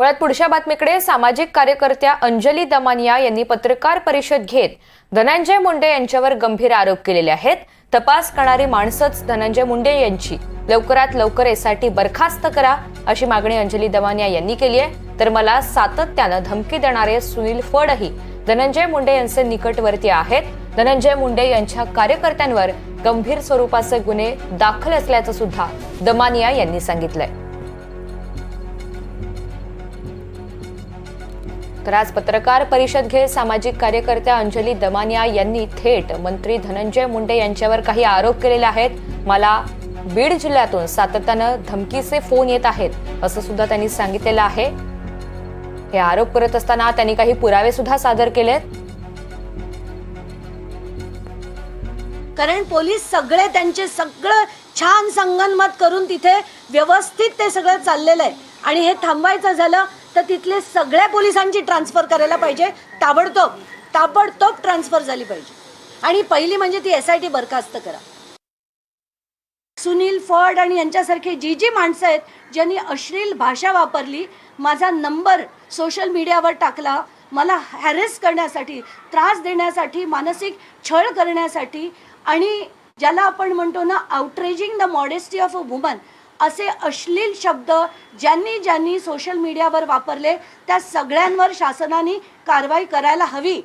वळत पुढच्या बातमीकडे सामाजिक कार्यकर्त्या अंजली दमानिया यांनी पत्रकार परिषद घेत धनंजय मुंडे यांच्यावर गंभीर आरोप केलेले आहेत. तपास करणारी माणसंच धनंजय मुंडे यांची. लवकरात लवकर एसआयटी बरखास्त करा अशी मागणी अंजली दमानिया यांनी केली आहे. तर मला सातत्यानं धमकी देणारे सुनील फडही धनंजय मुंडे यांचे निकटवर्ती आहेत. धनंजय मुंडे यांच्या कार्यकर्त्यांवर गंभीर स्वरूपाचे गुन्हे दाखल असल्याचं सुद्धा दमानिया यांनी सांगितलंय. तर आज पत्रकार परिषद घेत सामाजिक कार्यकर्त्या अंजली दमानिया यांनी थेट मंत्री धनंजय मुंडे यांच्यावर काही आरोप केलेले आहेत. मला बीड जिल्ह्यातून सातत्यानं धमकीचे फोन येत आहेत असं सुद्धा त्यांनी सांगितलेलं आहे. हे आरोप करत असताना त्यांनी काही पुरावे सुद्धा सादर केलेत. कारण पोलीस सगळे त्यांचे सगळं छान संगनमत करून तिथे व्यवस्थित ते सगळं चाललेलं आहे. आणि हे थांबवायचं झालं तर तिथले सगळ्या पोलिसांची ट्रान्सफर करायला पाहिजे. ताबडतोब ताबडतोब ट्रान्सफर झाली पाहिजे. आणि पहिली म्हणजे ती एस आय टी बरखास्त करा. सुनील फड आणि यांच्यासारखे जी जी माणसं आहेत ज्यांनी अश्लील भाषा वापरली माझा नंबर सोशल मीडियावर टाकला मला हॅरेस करण्यासाठी त्रास देण्यासाठी मानसिक छळ करण्यासाठी आणि ज्याला आपण म्हणतो ना outraging the modesty of a woman असे अश्लील शब्द ज्यांनी ज्यांनी सोशल मीडियावर वापरले त्या सगळ्यांवर शासनाने कारवाई करायला हवी.